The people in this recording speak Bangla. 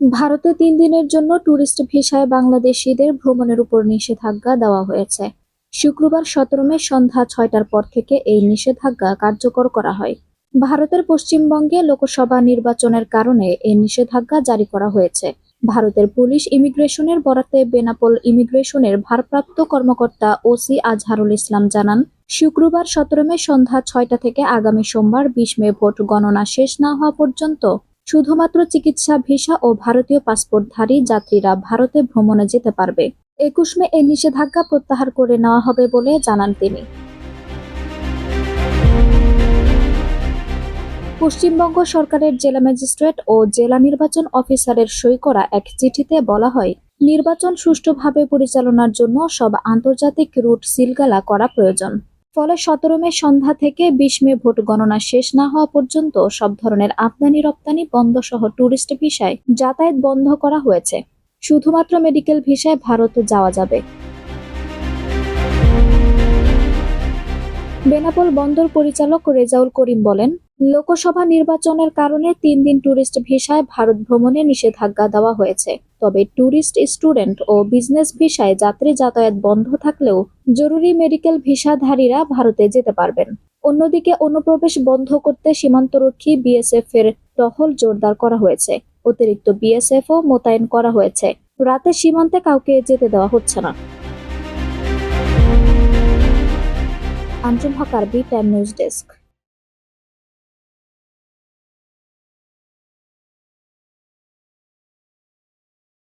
ভারতে তিন দিনের জন্য ট্যুরিস্ট ভিসায় বাংলাদেশিদের ভ্রমণের উপর নিষেধাজ্ঞা দেওয়া হয়েছে। শুক্রবার সতেরো মে সন্ধ্যা ছয়টার পর থেকে এই নিষেধাজ্ঞা কার্যকর করা হয়। ভারতের পশ্চিমবঙ্গে লোকসভা নির্বাচনের কারণে এই নিষেধাজ্ঞা জারি করা হয়েছে। ভারতের পুলিশ ইমিগ্রেশনের বরাতে বেনাপোল ইমিগ্রেশনের ভারপ্রাপ্ত কর্মকর্তা ওসি আজহারুল ইসলাম জানান, শুক্রবার সতেরো মে সন্ধ্যা ছয়টা থেকে আগামী সোমবার বিশ মে ভোট গণনা শেষ না হওয়া পর্যন্ত শুধুমাত্র চিকিৎসা ভিসা ও ভারতীয় পাসপোর্টধারী যাত্রীরা ভারতে ভ্রমণে যেতে পারবে। একুশ মে এই নিষেধাজ্ঞা প্রত্যাহার করে নেওয়া হবে বলে জানান তিনি। পশ্চিমবঙ্গ সরকারের জেলা ম্যাজিস্ট্রেট ও জেলা নির্বাচন অফিসারের সই করা এক চিঠিতে বলা হয়, নির্বাচন সুষ্ঠুভাবে পরিচালনার জন্য সব আন্তর্জাতিক রুট সিলগালা করা প্রয়োজন। ফলে সতেরো মে সন্ধ্যা থেকে বিশ মে ভোট গণনা শেষ না হওয়া পর্যন্ত সব ধরনের আমদানি রপ্তানি বন্ধ সহ ট্যুরিস্ট ভিসায় যাতায়াত বন্ধ করা হয়েছে। শুধুমাত্র মেডিকেল ভিসায় ভারত যাওয়া যাবে। বেনাপোল বন্দর পরিচালক রেজাউল করিম বলেন লোকসভা নির্বাচনের কারণে তিন দিন ট্যুরিস্ট ভিসায় ভারত ভ্রমণে নিষেধাজ্ঞা দেওয়া হয়েছে। তবে ট্যুরিস্ট স্টুডেন্ট ও বিজনেস ভিসায় যাত্রী যাতায়াত বন্ধ থাকলেও জরুরি মেডিকেল ভিসাধারীরা ভারতে যেতে পারবেন। অন্যদিকে অনুপ্রবেশ বন্ধ করতে সীমান্তরক্ষী বিএসএফ এর টহল জোরদার করা হয়েছে। অতিরিক্ত বিএসএফও মোতায়েন করা হয়েছে। রাতে সীমান্তে কাউকে যেতে দেওয়া হচ্ছে না। আঞ্জুম হক আরবি টাইম নিউজ ডেস্ক।